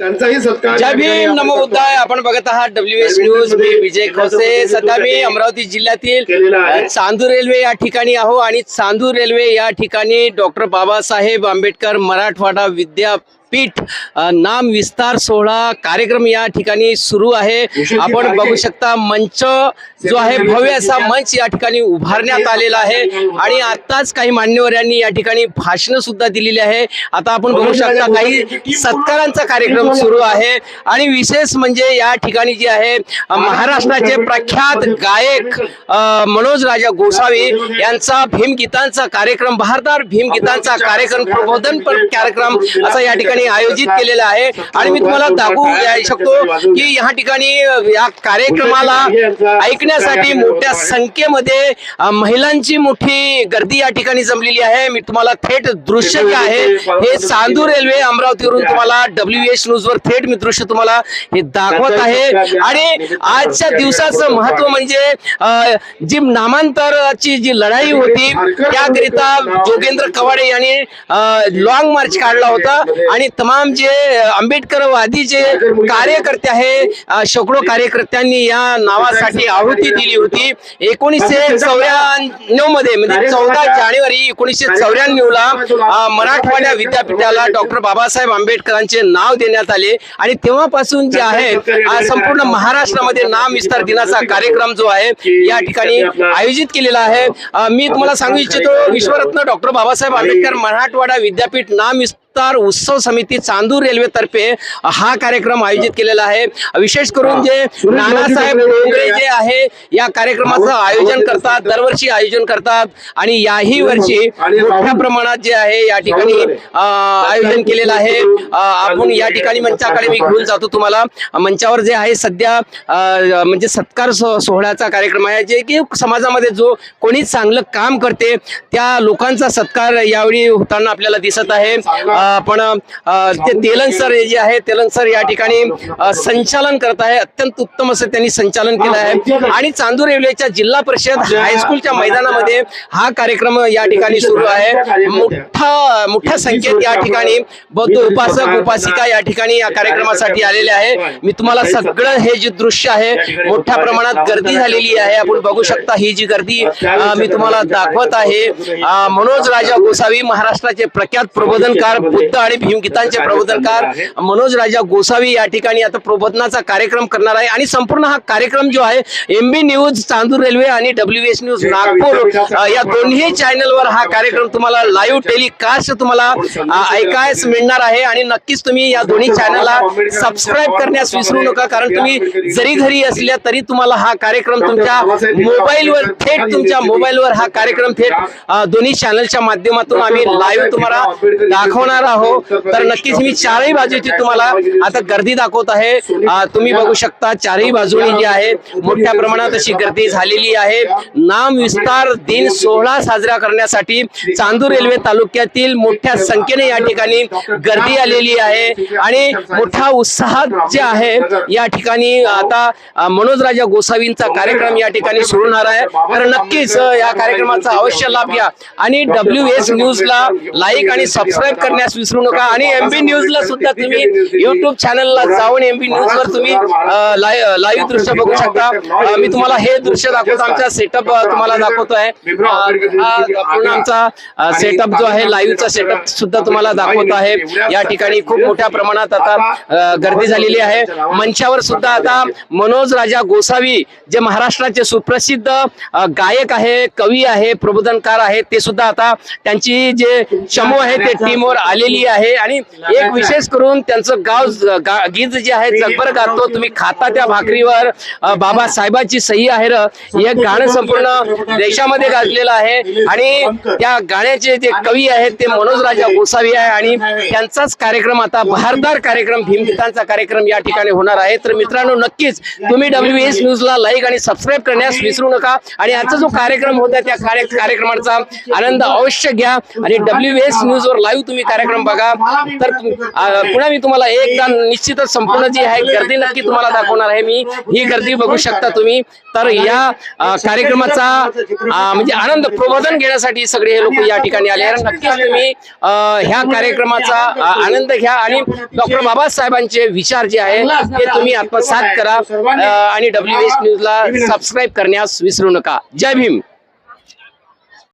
त्यांचाही सत्कार जय भीम नमो बुद्धाय. आपण बघत आहात डब्ल्यू एस न्यूज. मी विजय खवसे सध्या मी अमरावती जिल्ह्यातील चांदूर रेल्वे या ठिकाणी आहो आणि चांदूर रेल्वे या ठिकाणी डॉक्टर बाबासाहेब आंबेडकर मराठवाडा विद्यापीठ अ, नाम विस्तार सोहळा कार्यक्रम या ठिकाणी सुरू आहे. आपण बघू. शकता मंच जो आहे भव्य असा मंच. या ठिकाणी उभारण्यात आलेला आहे. आणि आताच काही मान्यवरांनी या ठिकाणी भाषण सुद्धा दिलेली आहे. आता आपण बघू शकता काही सत्कारांचा कार्यक्रम सुरू आहे. आणि विशेष म्हणजे या ठिकाणी जे आहे महाराष्ट्राचे प्रख्यात गायक मनोज राजा गोसावी यांचा भीमगीतांचा कार्यक्रम भारतार भीमगीतांचा कार्यक्रम प्रबोधन पर कार्यक्रम असा या ठिकाणी आयोजित केलेलं आहे. आणि मी तुम्हाला दाखवू शकतो की या ठिकाणी या कार्यक्रमाला ऐकण्यासाठी मोठ्या संख्येमध्ये महिलांची मोठी गर्दी या ठिकाणी जमलेली आहे. मी तुम्हाला थेट दृश्य जे आहे हे चांदूर रेल्वे अमरावतीवरून तुम्हाला डब्ल्यू एच न्यूज वर थेट मी दृश्य तुम्हाला हे दाखवत आहे. आणि आजच्या दिवसाचं महत्त्व म्हणजे जी नामांतराची जी लढाई होती त्याकरिता जोगेंद्र कवाडे यांनी लॉंग मार्च काढला होता. आणि तमाम जे आंबेडकरवादी जे कार्यकर्ते आहे शेकडो कार्यकर्त्यांनी या नावासाठी आहुती दिली होती. एकोणीसशे चौऱ्याण्णवमध्ये म्हणजे चौदा जानेवारी एकोणीसशे चौऱ्याण्णव ला मराठवाड्या विद्यापीठाला डॉक्टर बाबासाहेब आंबेडकरांचे नाव देण्यात आले. आणि तेव्हापासून जे आहे संपूर्ण महाराष्ट्रामध्ये नाम विस्तार दिनाचा कार्यक्रम जो आहे या ठिकाणी आयोजित केलेला आहे. मी तुम्हाला सांगू इच्छितो विश्वरत्न डॉक्टर बाबासाहेब आंबेडकर मराठवाडा विद्यापीठ नाम विस्तार उत्सव समिती चांदूर रेल्वे तर्फे हा कार्यक्रम आयोजित केलेला आहे. विशेष करून जे नानासाहेब डोंगरे जे आहे या कार्यक्रमाचं आयोजन करतात दरवर्षी आयोजन करतात आणि याही वर्षी मोठ्या प्रमाणात जे आहे या ठिकाणी आयोजन केलेलं आहे. आपण या ठिकाणी मंचाकडे मी घेऊन जातो तुम्हाला. मंचावर जे आहे सध्या म्हणजे सत्कार सोहळ्याचा कार्यक्रम आहे. जे की समाजामध्ये जो कोणी चांगलं काम करते त्या लोकांचा सत्कार यावेळी होताना आपल्याला दिसत आहे. पण ते तेलन सर हे जे आहे तेलन सर या ठिकाणी संचालन करत आहे. अत्यंत उत्तम असं त्यांनी संचालन केलं आहे. आणि चांदूर रेल्वेच्या जिल्हा परिषद हायस्कूलच्या मैदानामध्ये हा कार्यक्रम या ठिकाणी सुरू आहे. मोठा मोठ्या संख्येत या ठिकाणी बौद्ध उपासक उपासिका या ठिकाणी या कार्यक्रमासाठी आलेले आहे. मी तुम्हाला सगळं हे जे दृश्य आहे मोठ्या प्रमाणात गर्दी झालेली आहे. आपण बघू शकता ही जी गर्दी मी तुम्हाला दाखवत आहे. मनोज राजा गोसावी महाराष्ट्राचे प्रख्यात प्रबोधनकार बुद्ध आणि भीमगीतांचे प्रबोधनकार मनोज राजा गोसावी या ठिकाणी आता प्रबोधनाचा कार्यक्रम करणार आहे. आणि संपूर्ण हा कार्यक्रम जो आहे एमबी न्यूज चांदूर रेल्वे आणि डब्ल्यू एस न्यूज नागपूर या दोन्ही चॅनलवर हा कार्यक्रम तुम्हाला लाईव्ह टेलिकास्ट तुम्हाला अ, ऐकायस मिळणार आहे. आणि नक्कीच तुम्ही या दोन्ही चॅनलला सबस्क्राईब करण्यास विसरू नका. कारण तुम्ही जरी घरी असल्या तरी तुम्हाला हा कार्यक्रम तुमच्या मोबाईलवर थेट तुमच्या मोबाईलवर हा कार्यक्रम थेट दोन्ही चॅनलच्या माध्यमातून आम्ही लाईव्ह तुम्हाला दाखवणार आहोत तर नक्कीच मी चारही बाजूची तुम्हाला आता गर्दी दाखवत आहे तुम्ही बघू शकता चारही बाजूनी जी आहे मोठ्या प्रमाणात अशी गर्दी झालेली आहे नाम विस्तार दिन सोहळा साजरा करण्यासाठी चांदूर रेल्वे तालुक्यातील मोठ्या संख्येने या ठिकाणी गर्दी आलेली आहे आणि मोठ्या उत्साहात जे आहे या ठिकाणी आता अ, मनोज राजा गोसावींचा कार्यक्रम या ठिकाणी सुरू होणार आहे तर नक्कीच या कार्यक्रमाचा अवश्य लाभ घ्या आणि डब्ल्यू एस न्यूजला लाईक आणि सबस्क्राईब करण्यास विसरू नका. आणि एमबी न्यूजला सुद्धा तुम्ही युट्यूब चॅनलला जाऊन एमबी न्यूजवर तुम्ही लाईव्ह दृश्य बघू शकता. मी तुम्हाला हे दृश्य दाखवतो आमचा सेटअप तुम्हाला दाखवतोय. पूर्ण आमचा सेटअप जो आहे लाईव्हचा सेटअप सुद्धा तुम्हाला दाखवत आहे. या ठिकाणी खूप मोठ्या प्रमाणात आता गर्दी झालेली आहे. मंचावर सुद्धा आता मनोज राजा गोसावी जे महाराष्ट्राचे सुप्रसिद्ध गायक आहे कवी आहे प्रबोधनकार आहे ते सुद्धा आता त्यांची जे चमू आहे ते टीमवर आलेली आहे आणि एक विशेष करून त्यांचं गाव गीत जे आहे जगभर गातो. तुम्ही खाता त्या भाकरीवर. अ, बाबासाहेबाची सही आहे र. हे गाणं संपूर्ण देशामध्ये गाजलेलं आहे. आणि त्या गाण्याचे जे कवी आहेत ते मनोज राजा गोसावी आहे आणि त्यांचाच कार्यक्रम आता बहारदार कार्यक्रम भीमगीतांचा कार्यक्रम या ठिकाणी होणार आहे. तर मित्रांनो नक्कीच तुम्ही डब्ल्यू एस न्यूजला लाईक आणि सबस्क्राईब करण्यास विसरू नका. आणि आजचा जो कार्यक्रम होता त्या कार्य- कार्यक्रमाचा आनंद अवश्य घ्या. आणि डब्ल्यू एस न्यूजवर लाईव्ह तुम्ही कार्यक्रम कार्यक्रम बघा. तर पुन्हा मी तुम्हाला एकदा निश्चितच संपूर्ण जी आहे गर्दी नक्की तुम्हाला दाखवणार आहे मी. ही गर्दी बघू शकता तुम्ही. तर या कार्यक्रमाचा म्हणजे आनंद प्रबोधन घेण्यासाठी सगळे हे लोक या ठिकाणी आले आहेत. नक्कीच तुम्ही ह्या कार्यक्रमाचा आनंद घ्या आणि डॉक्टर बाबासाहेबांचे विचार जे आहे ते तुम्ही आत्मसात करा. आणि डब्ल्यू एस न्यूजला सबस्क्राईब करण्यास विसरू नका. जय भीम.